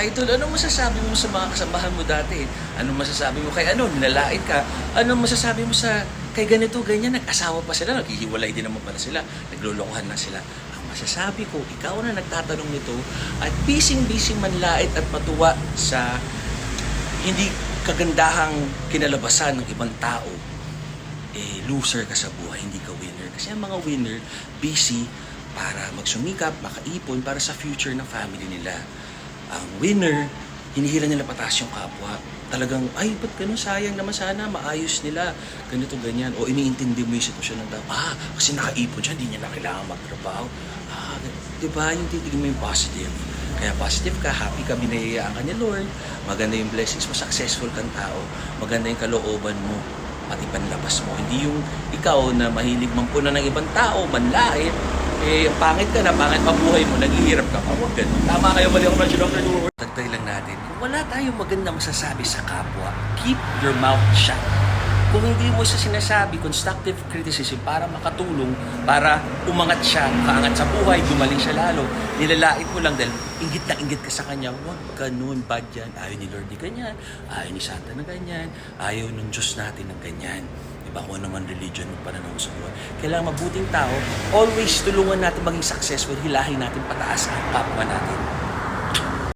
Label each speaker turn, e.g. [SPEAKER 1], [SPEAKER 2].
[SPEAKER 1] Idol, anong masasabi mo sa mga kasamahan mo dati? Anong masasabi mo kay ano, nilalait ka? Anong masasabi mo sa kay ganito, ganyan, nag-asawa pa sila, naghihiwalay din naman pala sila, naglolokohan na sila. Ang masasabi ko, ikaw na nagtatanong nito at bising-bising manlait at matuwa sa hindi kagandahang kinalabasan ng ibang tao, eh, loser ka sa buhay, hindi ka winner. Kasi ang mga winner, busy para magsumikap, makaipon para sa future ng family nila. Ang winner, hinihila nila pataas yung kapwa. Talagang, ay, ba't ganun? Sayang naman sana, maayos nila. Ganito, ganyan. O iniintindi mo yung sitwasyon ng tao. Ah, kasi nakaipon siya, hindi niya na kailangan magtrabaho. Ah, di ba? Yung titignan mo yung positive. Kaya positive ka, happy ka, binayayaan ka ni Lord. Maganda yung blessings mo, successful kang tao. Maganda yung kalooban mo, pati panlabas mo. Hindi yung ikaw na mahilig mampuna ng ibang tao, manlait, eh, pangit ka na, pangit pa buhay mo, naghihirap ka pa. Huwag ganun. Tama kayo, mali na Dr. Duwar. Tagtay lang natin, kung wala tayong magandang masasabi sa kapwa, keep your mouth shut. Kung hindi mo siya sinasabi, constructive criticism para makatulong, para umangat siya, kaangat sa buhay, gumaling siya lalo, nilalait mo lang dahil ingit na ingit ka sa kanya, huwag ganun, bad yan. Ayaw ni Lord ni ganyan, ayaw ni Santa na ganyan, ayaw ng Diyos natin ng ganyan. Diba kung ano man religion mo pananaw sa buhay. Kailangan mabuting tao, always tulungan natin maging successful, hilahin natin pataas ang kapwa natin.